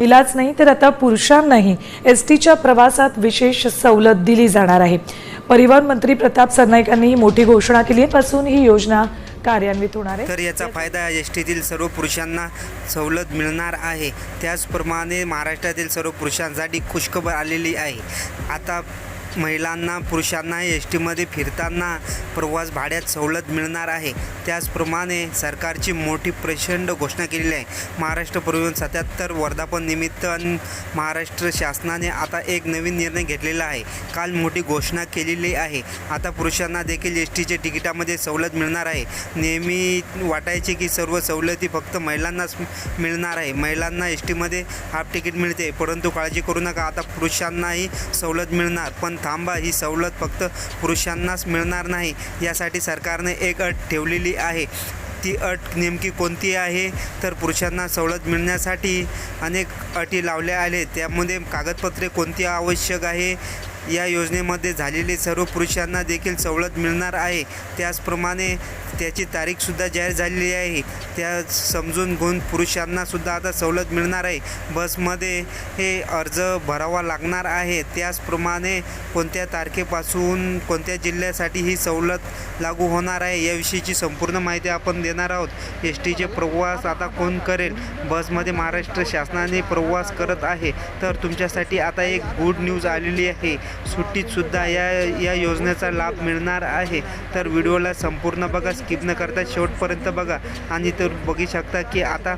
महिलाच नाही तर आता पुरुषांनाही एस टीच्या प्रवासात विशेष सवलत दिली जाणार आहे. परिवहन मंत्री प्रताप सरनाईकांनी ही मोठी घोषणा केली आहे. पासून ही योजना कार्यान्वित होणार आहे. तर याचा फायदा एस टीतील सर्व पुरुषांना सवलत मिळणार आहे. त्याचप्रमाणे महाराष्ट्रातील सर्व पुरुषांसाठी खुशखबर आलेली आहे. आता महिलांना पुरुषांना एस टीमध्ये फिरताना प्रवास भाड्यात सवलत मिळणार आहे. त्याचप्रमाणे सरकारची मोठी प्रचंड घोषणा केलेली आहे. महाराष्ट्र परिवहन सत्याहत्तर वर्धापन निमित्त महाराष्ट्र शासनाने आता एक नवीन निर्णय घेतलेला आहे. काल मोठी घोषणा केलेली आहे. आता पुरुषांना देखील एस टीच्या तिकिटामध्ये सवलत मिळणार आहे. नेहमी वाटायचे की सर्व सवलती फक्त महिलांनाच मिळणार आहे. महिलांना एस टीमध्ये हाफ तिकीट मिळते. परंतु काळजी करू नका. आता पुरुषांनाही सवलत मिळणार. पण थांबा ही सवलत फक्त पुरुषांनाच मिळणार नाही यासाठी सरकारने एक अट ठेवलेली आहे. ती अट नेमकी कोणती आहे? तर पुरुषांना सवलत मिळण्यासाठी अनेक अटी लावल्या आले त्यामध्ये कागदपत्रे कोणती आवश्यक आहे? या योजनेमध्ये झालेले सर्व पुरुषांना देखील सवलत मिळणार आहे. त्याचप्रमाणे त्याची तारीखसुद्धा जाहीर झालेली आहे. त्या समजून घेऊन पुरुषांनासुद्धा आता सवलत मिळणार आहे. बसमध्ये हे अर्ज भरावा लागणार आहे. त्याचप्रमाणे कोणत्या तारखेपासून कोणत्या जिल्ह्यासाठी ही सवलत लागू होणार आहे याविषयीची संपूर्ण माहिती आपण देणार आहोत. एस टीचे प्रवास आता कोण करेल? बसमध्ये महाराष्ट्र शासनाने प्रवास करत आहे. तर तुमच्यासाठी आता एक गुड न्यूज आलेली आहे. सुट्टीतसुद्धा या या योजनेचा लाभ मिळणार आहे. तर व्हिडिओला संपूर्ण बघा स्किप न करता शेवटपर्यंत बघा. आणि तर बघू शकता की आता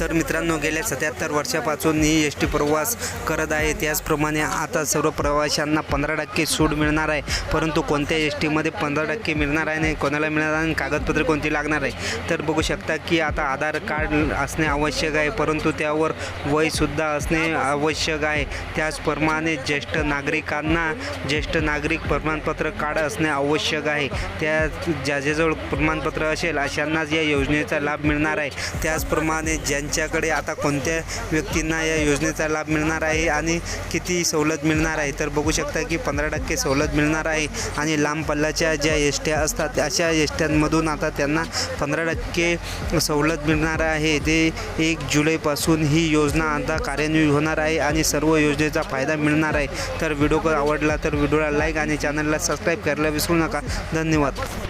तर मित्रांनो गेल्या सत्याहत्तर वर्षापासून ही एस टी प्रवास करत आहे. त्याचप्रमाणे आता सर्व प्रवाशांना पंधरा टक्के सूट मिळणार आहे. परंतु कोणत्या एस टीमध्ये पंधरा टक्के मिळणार आहे नाही कोणाला मिळणार आणि कागदपत्रे कोणती लागणार आहे? तर बघू शकता की आता आधार कार्ड असणे आवश्यक आहे परंतु त्यावर वयसुद्धा असणे आवश्यक आहे. त्याचप्रमाणे ज्येष्ठ नागरिकांना ज्येष्ठ नागरिक प्रमाणपत्र कार्ड असणे आवश्यक आहे. त्या ज्याच्याजवळ प्रमाणपत्र असेल अशांनाच या योजनेचा लाभ मिळणार आहे. त्याचप्रमाणे ज्यांच्याकडे आता कोणत्या व्यक्तींना या योजनेचा लाभ मिळणार आहे आणि किती सवलत मिळणार आहे? तर बघू शकता की पंधरा टक्के सवलत मिळणार आहे आणि लांब पल्ल्याच्या ज्या एस असतात अशा एस आता त्यांना पंधरा टक्के सवलत मिळणार आहे. ते एक जुलैपासून ही योजना आता कार्यान्वित होणार आहे आणि सर्व योजनेचा फायदा मिळणार आहे. तर व्हिडिओ आवडला तर व्हिडिओला लाईक आणि चॅनलला सबस्क्राईब करायला विसरू नका. धन्यवाद.